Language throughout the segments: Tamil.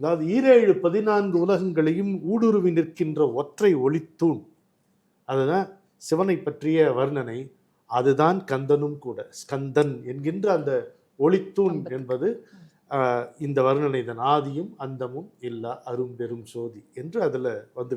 அதாவது ஈரேழு பதினான்கு உலகங்களையும் ஊடுருவி நிற்கின்ற ஒற்றை ஒளித்தூண். அதுதான் சிவனை பற்றிய வர்ணனை. அதுதான் கந்தனும் கூட ஸ்கந்தன் என்கின்ற அந்த ஒளித்தூண் என்பது இந்த வர்ணனை தான் ஆதியும் அந்தமும் இல்லா அரும்பெரும் சோதி என்று அதில் வந்து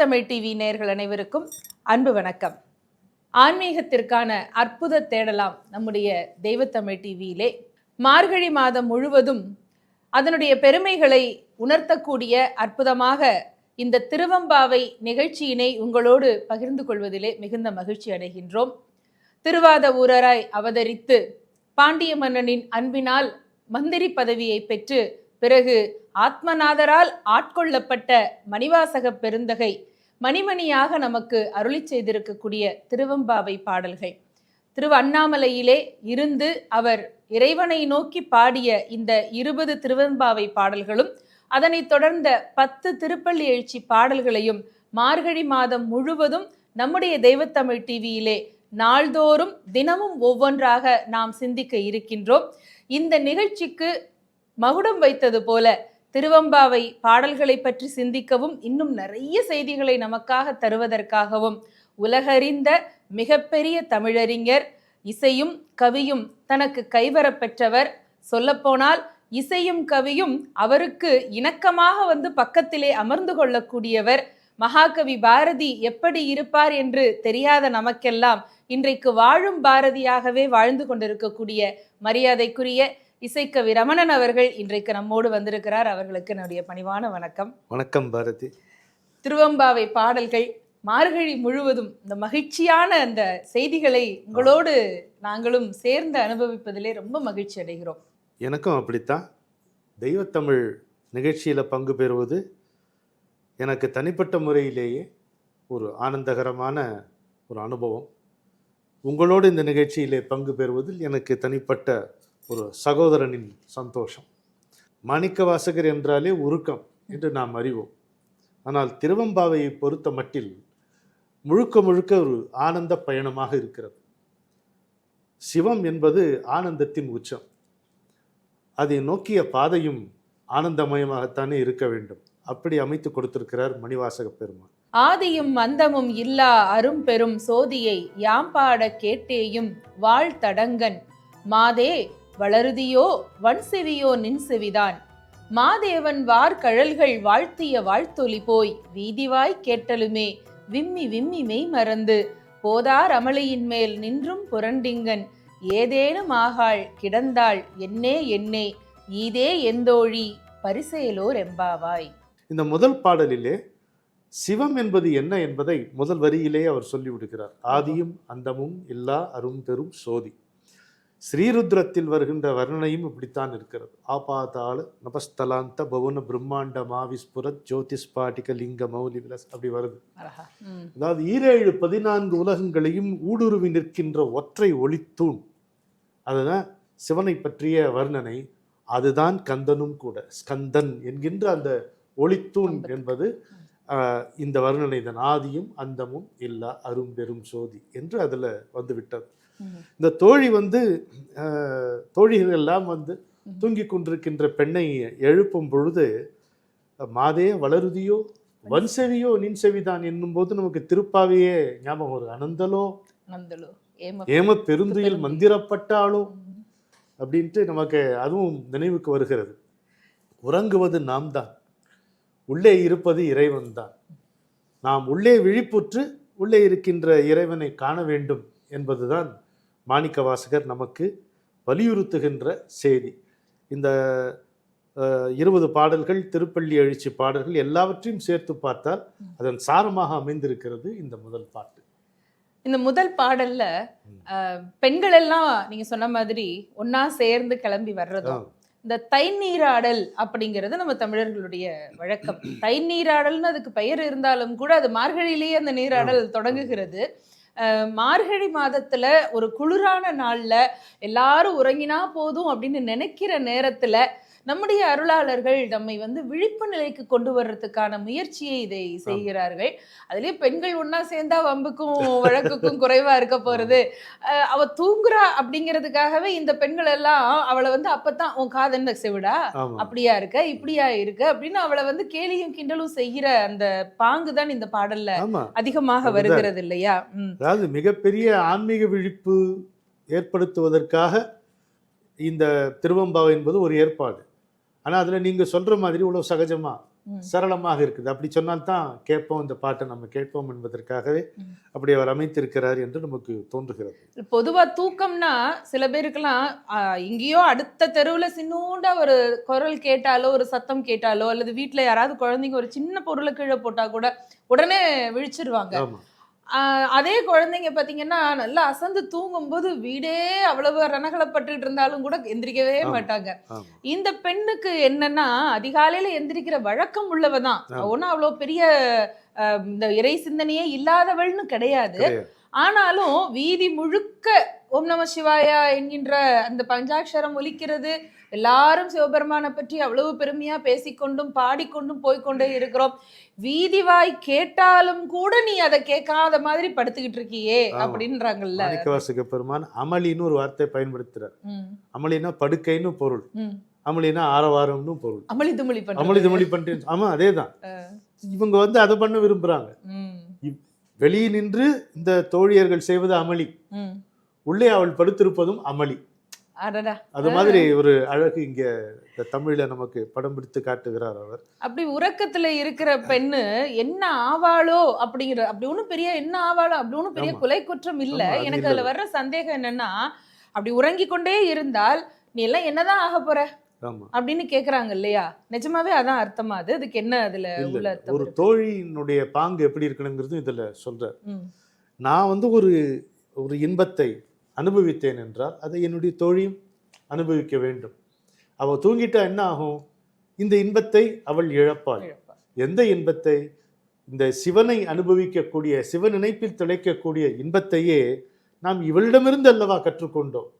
தமிழ் டிவி நேர்கள் அனைவருக்கும் அன்பு வணக்கம். ஆன்மீகத்திற்கான அற்புத தேடலாம் நம்முடைய தெய்வத்தமிழ் டிவியிலே. மார்கழி மாதம் முழுவதும் அதனுடைய பெருமைகளை உணர்த்தக்கூடிய அற்புதமாக இந்த திருவம்பாவை நிகழ்ச்சியினை உங்களோடு பகிர்ந்து கொள்வதிலே மிகுந்த மகிழ்ச்சி அடைகின்றோம். திருவாத ஊரராய் அவதரித்து பாண்டிய மன்னனின் அன்பினால் மந்திரி பதவியை பெற்று பிறகு ஆத்மநாதரால் ஆட்கொள்ளப்பட்ட மணிவாசக பெருந்தகை மணிமணியாக நமக்கு அருளி செய்திருக்கக்கூடிய திருவம்பாவை பாடல்கள். திரு அண்ணாமலையிலே இருந்து அவர் இறைவனை நோக்கி பாடிய இந்த இருபது திருவெம்பாவை பாடல்களும் அதனைத் தொடர்ந்த பத்து திருப்பள்ளி எழுச்சி பாடல்களையும் மார்கழி மாதம் முழுவதும் நம்முடைய தெய்வத்தமிழ் டிவியிலே நாள்தோறும் தினமும் ஒவ்வொன்றாக நாம் சிந்திக்க இருக்கின்றோம். இந்த நிகழ்ச்சிக்கு மகுடம் வைத்தது போல திருவம்பாவை பாடல்களை பற்றி சிந்திக்கவும் இன்னும் நிறைய செய்திகளை நமக்காக தருவதற்காகவும் உலகறிந்த மிகப்பெரிய தமிழறிஞர் இசையும் கவியும் தனக்கு கைவரப்பெற்றவர் சொல்லப்போனால் இசையும் கவியும் அவருக்கு இணக்கமாக வந்து பக்கத்திலே அமர்ந்து கொள்ளக்கூடியவர். மகாகவி பாரதி எப்படி இருப்பார் என்று தெரியாத நமக்கெல்லாம் இன்றைக்கு வாழும் பாரதியாகவே வாழ்ந்து கொண்டிருக்கக்கூடிய மரியாதைக்குரிய இசைக்கவி ரமணன் அவர்கள் இன்றைக்கு நம்மோடு வந்திருக்கிறார். அவர்களுக்கு என்னுடைய பணிவான வணக்கம். வணக்கம் பாரதி. திருவம்பாவை பாடல்கள் மார்கழி முழுவதும் இந்த மகிழ்ச்சியான அந்த செய்திகளை உங்களோடு நாங்களும் சேர்ந்து அனுபவிப்பதிலே ரொம்ப மகிழ்ச்சி அடைகிறோம். எனக்கும் அப்படித்தான். தெய்வத்தமிழ் நிகழ்ச்சியில் பங்கு பெறுவது எனக்கு தனிப்பட்ட முறையிலேயே ஒரு ஆனந்தகரமான ஒரு அனுபவம். உங்களோடு இந்த நிகழ்ச்சியிலே பங்கு பெறுவதில் எனக்கு தனிப்பட்ட ஒரு சகோதரனின் சந்தோஷம். மாணிக்க வாசகர் என்றாலே உருக்கம் என்று நாம் அறிவோம். ஆனால் திருவம்பாவையை பொறுத்த மட்டில் முழுக்க முழுக்க ஒரு ஆனந்த பயணமாக இருக்கிறது. சிவம் என்பது ஆனந்தத்தின் உச்சம். அதை நோக்கிய பாதையும் ஆனந்தமயமாகத்தானே இருக்க வேண்டும். அப்படி அமைத்து கொடுத்திருக்கிறார் மணிவாசக பெருமான். ஆதியும் அந்தமும் இல்லா அரும் பெரும் சோதியை யாம் பாட கேட்டேயும் வாழ் தடங்கன். மாதே வளருதியோ வன் செவியோ நின் செவிதான் மாதேவன் வார் கழல்கள் வாழ்த்திய வாழ்த்தொலி போய் வீதிவாய் கேட்டலுமே விம்மி விம்மி மெய் மறந்து போதார் அமளியின் மேல் நின்றும் புரண்டிங்கன் ஏதேனும் ஆகாள் கிடந்தாள் என்னே என்னே ஈதே எந்தோழி பரிசேலோர் எம்பாவாய். இந்த முதல் பாடலிலே சிவம் என்பது என்ன என்பதை முதல் வரியிலே அவர் சொல்லிவிடுகிறார். ஆதியும் அந்தமும் இல்லா அரும் பெரும் சோதி. ஸ்ரீருத்ரத்தில் வருகின்ற வர்ணனையும் இப்படித்தான் இருக்கிறது. ஆபாதாள நபஸ்தலாந்த பவன பிரம்மாண்ட மாவிஸ்புரத் ஜோதிஸ்பாட்டிக லிங்க மௌலி விலஸ் அப்படி வருது. அதாவது ஈரேழு பதினான்கு உலகங்களையும் ஊடுருவி நிற்கின்ற ஒற்றை ஒளித்தூண். அதுதான் சிவனை பற்றிய வர்ணனை. அதுதான் கந்தனும் கூட. ஸ்கந்தன் என்கின்ற அந்த ஒளித்தூண் என்பது இந்த வர்ணனை. தான் ஆதியும் அந்தமும் இல்லா அரும்பெரும் சோதி என்று அதில் வந்து விட்டது ம். இந்த தோழி வந்து தோழிகள் எல்லாம் வந்து தூங்கிக் கொண்டிருக்கின்ற பெண்ணை எழுப்பும் பொழுது மாதே வளருதியோ வன்செவியோ நின் செவிதான் என்னும்போது நமக்கு திருப்பாவையே ஞாபகம் வருது அனந்தலோ ஏம பெருந்துயில் மந்திரப்பட்டாலோ. அப்படின்ட்டு நமக்கு அதுவும் நினைவுக்கு வருகிறது. உறங்குவது நாம் தான் உள்ளே இருப்பது இறைவன் தான் நாம் உள்ளே விழிப்புற்று உள்ளே இருக்கின்ற இறைவனை காண வேண்டும் என்பதுதான் மாணிக்க வாசகர் நமக்கு வலியுறுத்துகின்ற செய்தி. இந்த இருபது பாடல்கள் திருப்பள்ளி எழுச்சி பாடல்கள் எல்லாவற்றையும் சேர்த்து பார்த்தால் அதன் சாரமாக அமைந்திருக்கிறது இந்த முதல் பாட்டு. இந்த முதல் பாடல்ல பெண்கள் எல்லாம் நீங்க சொன்ன மாதிரி ஒன்னா சேர்ந்து கிளம்பி வர்றதும் இந்த தை நீராடல் அப்படிங்கிறது நம்ம தமிழர்களுடைய வழக்கம். தை நீராடல்னு அதுக்கு பெயர் இருந்தாலும் கூட அது மார்கழியிலேயே அந்த நீராடல் தொடங்குகிறது. மார்கழி மாதத்தில் ஒரு குளிரான நாளில் எல்லாரும் உறங்கினா போதும் அப்படின்னு நினைக்கிற நேரத்தில் நம்முடைய அருளாளர்கள் நம்மை வந்து விழிப்பு நிலைக்கு கொண்டு வர்றதுக்கான முயற்சியை இதை செய்கிறார்கள். அதுலயே பெண்கள் ஒண்ணா சேர்ந்தா வம்புக்கும் வழக்குக்கும் குறைவா இருக்க போறது. அவ தூங்குறா அப்படிங்கிறதுக்காகவே இந்த பெண்கள் எல்லாம் அவளை வந்து அப்பதான் உன் காதன் செவிடா? அப்படியா இருக்க? இப்படியா இருக்க? அப்படின்னு அவளை வந்து கேலியும் கிண்டலும் செய்கிற அந்த பாங்கு தான் இந்த பாடல்ல அதிகமாக. வருகிறது இல்லையா? அதாவது மிகப்பெரிய ஆன்மீக விழிப்பு ஏற்படுத்துவதற்காக இந்த திருவம்பாவை என்பது ஒரு ஏற்பாடு. ஆனா அதுல நீங்க சொல்ற மாதிரி இவ்வளவு சகஜமா ம். சரளமாக இருக்குது அப்படி சொன்னால்தான் கேட்போம் இந்த பாட்டை நம்ம கேட்போம் என்பதற்காகவே. அப்படி அவர் அமைத்திருக்கிறார் என்று நமக்கு தோன்றுகிறது பொதுவா தூக்கம்னா சில பேருக்கெல்லாம் ஆஹ், எங்கேயோ அடுத்த தெருவுல சின்னூண்டா ஒரு குரல் கேட்டாலோ ஒரு சத்தம் கேட்டாலோ அல்லது வீட்ல யாராவது குழந்தைங்க ஒரு சின்ன பொருளை கீழே போட்டா கூட உடனே விழிச்சிருவாங்க அதே குழந்தைங்க பாத்தீங்கன்னா நல்லா அசந்து தூங்கும்போது வீடே அவ்வளவு ரணகலப்பட்டுட்டு இருந்தாலும் கூட எந்திரிக்கவே. மாட்டாங்க இந்த பெண்ணுக்கு என்னன்னா அதிகாலையில எந்திரிக்கிற வழக்கம் உள்ளவ தான் ஆமா. ஒன்னும் அவ்வளோ பெரிய இந்த இறை சிந்தனையே இல்லாதவள்னு கிடையாது. ஆனாலும் வீதி முழுக்க ஓம் நம சிவாயா என்கின்ற அந்த பஞ்சாட்சரம் ஒலிக்கிறது. எல்லாரும் சிவபெருமானை பற்றி அவ்வளவு பெருமையா பேசிக்கொண்டும் பாடிக்கொண்டும் போய்க்கொண்டே இருக்கிறோம். வீதி வாய் கேட்டாலும் கூட நீ அதை கேட்காத மாதிரி படுத்துக்கிட்டு இருக்கியே. அப்படின்றாங்கல்ல. மாணிக்கவாசக பெருமான் அமளின்னு ஒரு வார்த்தை பயன்படுத்துறார். அமளினா படுக்கைன்னு பொருள். அமளினா ஆரவாரம்னு பொருள். அமளி துமளி அமளி துமளி பண்றேன் ஆமா அதேதான். இவங்க வந்து அதை பண்ண விரும்புறாங்க. வெளியே நின்று இந்த தோழியர்கள் செய்வது அமளி. உள்ளே அவள் படுத்திருப்பதும் அமளி அடடா அது மாதிரி ஒரு அழகு இங்க தமிழ்ல நமக்கு படம் பிடித்து காட்டுகிறார் அவர் அப்படி உறக்கத்துல இருக்கிற பெண்ணு என்ன ஆவாளோ அப்படிங்கிற அப்படி ஒண்ணும் பெரிய என்ன ஆவாளோ அப்படி ஒண்ணும் பெரிய. கொலை குற்றம் இல்ல எனக்கு. அதுல வர்ற சந்தேகம் என்னன்னா அப்படி உறங்கிக் கொண்டே இருந்தால் நீ எல்லாம் என்னதான் ஆக போற அப்படின்னு கேக்குறாங்க இல்லையா? நிஜமாவே அதான் அர்த்தமா அது? அதுக்கு என்ன அதுல உள்ள. அர்த்தம் ஒரு? தோழியினுடைய பாங்கு எப்படி இருக்கணுங்கிறது இதுல சொல்றார். நான் வந்து ஒரு ஒரு இன்பத்தை அனுபவித்தேன் என்றால் அதை என்னுடைய தோழியும் அனுபவிக்க வேண்டும். அவ தூங்கிட்டா என்ன ஆகும்? இந்த இன்பத்தை அவள் இழப்பாள். இழப்பா. எந்த இன்பத்தை? இந்த சிவனை அனுபவிக்கக்கூடிய சிவ நினைப்பில் திளைக்கக்கூடிய இன்பத்தையே நாம் இவளிடமிருந்து அல்லவா கற்றுக்கொண்டோம்?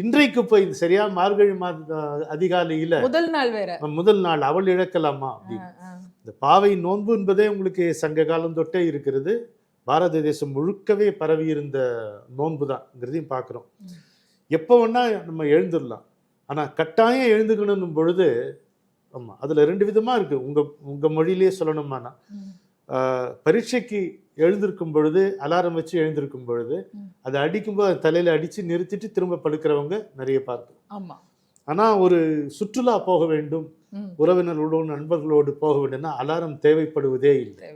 இன்றைக்கு போய் சரியா மார்கழி மாத அதிகாலையில முதல் நாள் வேற. முதல் நாள் அவள் இழக்கலாமா அப்படின்னு. இந்த பாவை நோன்பு என்பதே உங்களுக்கு சங்க காலம் தொட்டே இருக்கிறது. பாரத தேசம் முழுக்கவே பரவி இருந்த நோன்பு தான்ங்கிறதையும் பார்க்குறோம். எப்போ வேணா நம்ம எழுந்துடலாம். ஆனால் கட்டாயம் எழுந்துக்கணும் பொழுது ஆமாம் அதில் ரெண்டு விதமாக இருக்குது உங்கள் உங்கள் மொழியிலேயே சொல்லணுமானா பரீட்சைக்கு எழுந்திருக்கும் பொழுது அலாரம் வச்சு எழுந்திருக்கும் பொழுது. அதை அடிக்கும்போது தலையில் அடித்து நிறுத்திட்டு திரும்ப படுக்கிறவங்க நிறைய பார்க்கும் ஆமா. ஆனால் ஒரு சுற்றுலா போக வேண்டும் உறவினர்களோடு நண்பர்களோடு போக வேண்டும்னா அலாரம் தேவைப்படுவதே இல்லை.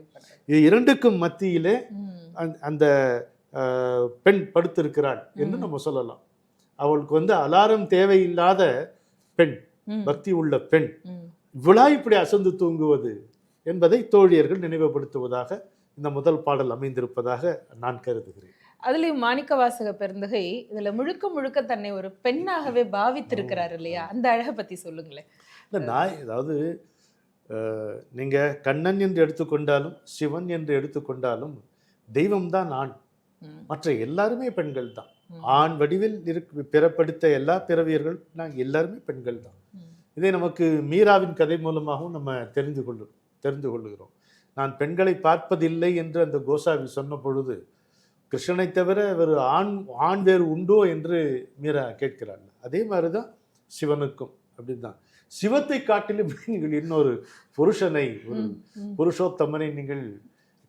இது இரண்டுக்கும் மத்தியிலே அந்த- பெண் படுத்திருக்கிறாள் என்று. நம்ம சொல்லலாம். அவளுக்கு வந்து அலாரம் தேவையில்லாத பெண் பக்தி உள்ள பெண். விழா இப்படி அசந்து தூங்குவது? என்பதை தோழியர்கள் நினைவுபடுத்துவதாக இந்த முதல் பாடல் அமைந்திருப்பதாக நான் கருதுகிறேன். அதுலயும் மாணிக்க வாசக பெருந்தகை இதுல முழுக்க முழுக்க தன்னை ஒரு பெண்ணாகவே பாவித்திருக்கிறார் இல்லையா? அந்த அழகை பத்தி சொல்லுங்களேன். இல்லை நான் அதாவது ஆஹ், நீங்க கண்ணன் என்று எடுத்துக்கொண்டாலும் சிவன் என்று எடுத்துக்கொண்டாலும் தெய்வம்தான் ஆண். மற்ற எல்லாருமே பெண்கள் தான். ஆண் வடிவில் இருக்கு பிறப்படுத்த எல்லா பிறவியர்கள் நாங்கள் எல்லாருமே பெண்கள் தான். இதை நமக்கு மீராவின் கதை மூலமாகவும் நம்ம தெரிந்து கொள்ளு தெரிந்து கொள்ளுகிறோம் நான் பெண்களை பார்ப்பதில்லை என்று அந்த கோசாவி சொன்ன பொழுது கிருஷ்ணனை தவிர வேறு ஆண் ஆண் வேறு உண்டோ என்று மீரா கேட்கிறாள் அதே மாதிரி தான் சிவனுக்கும் அப்படிதான் சிவத்தை காட்டிலும் நீங்கள் இன்னொரு புருஷனை ஒரு. புருஷோத்தமனை நீங்கள்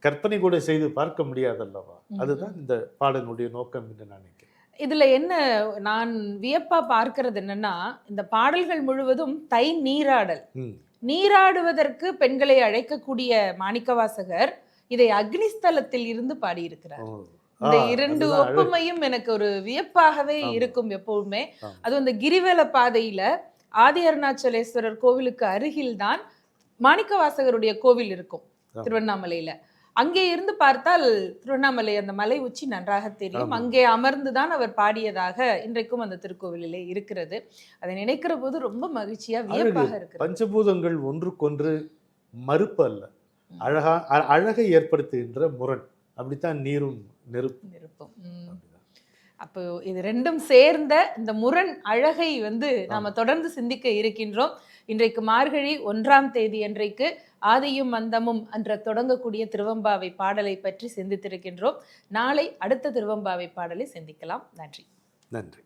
கற்பனை கூட செய்து பார்க்க முடியாதல்லவா. அதுதான் இந்த பாடலுடைய நோக்கம் என்று நான் நினைக்கிறேன் இதுல என்ன நான் வியப்பா பார்க்கிறது என்னன்னா இந்த பாடல்கள் முழுவதும் தை நீராடல். நீராடுவதற்கு பெண்களை அழைக்கக்கூடிய மாணிக்கவாசகர் இதை அக்னிஸ்தலத்தில் இருந்து பாடியிருக்கிறார். இந்த இரண்டு. ஒப்புமையும் எனக்கு ஒரு வியப்பாகவே. இருக்கும் எப்பவுமே. அதுவும் இந்த கிரிவல பாதையில ஆதி அருணாச்சலேஸ்வரர் கோவிலுக்கு அருகில்தான் மாணிக்கவாசகருடைய கோவில் இருக்கும். திருவண்ணாமலையில அங்கே இருந்து பார்த்தால் திருவண்ணாமலை அந்த மலை உச்சி நன்றாக தெரியும். அங்கே அமர்ந்துதான் அவர் பாடியதாக இன்றைக்கும் அந்த திருக்கோவிலிலே இருக்கிறது. அதை நினைக்கிற போது ரொம்ப மகிழ்ச்சியா வியப்பாக இருக்கிறது. பஞ்சபூதங்கள் ஒன்றுக்கொன்று மறுப்பு அல்ல. அழகா அழகை ஏற்படுத்துகின்ற முரண். அப்படித்தான் நீரும் நெருப்பு இருக்கும் உம். அப்படிதான். அப்போ இது ரெண்டும் சேர்ந்த இந்த முரண் அழகை வந்து நாம தொடர்ந்து சிந்திக்க இருக்கின்றோம். இன்றைக்கு மார்கழி ஒன்றாம் தேதி அன்றைக்கு ஆதியும் மந்தமும் என்ற தொடங்கக்கூடிய திருவம்பாவை பாடலை பற்றி சிந்தித்திருக்கின்றோம். நாளை அடுத்த திருவம்பாவை பாடலை சிந்திக்கலாம். நன்றி. நன்றி.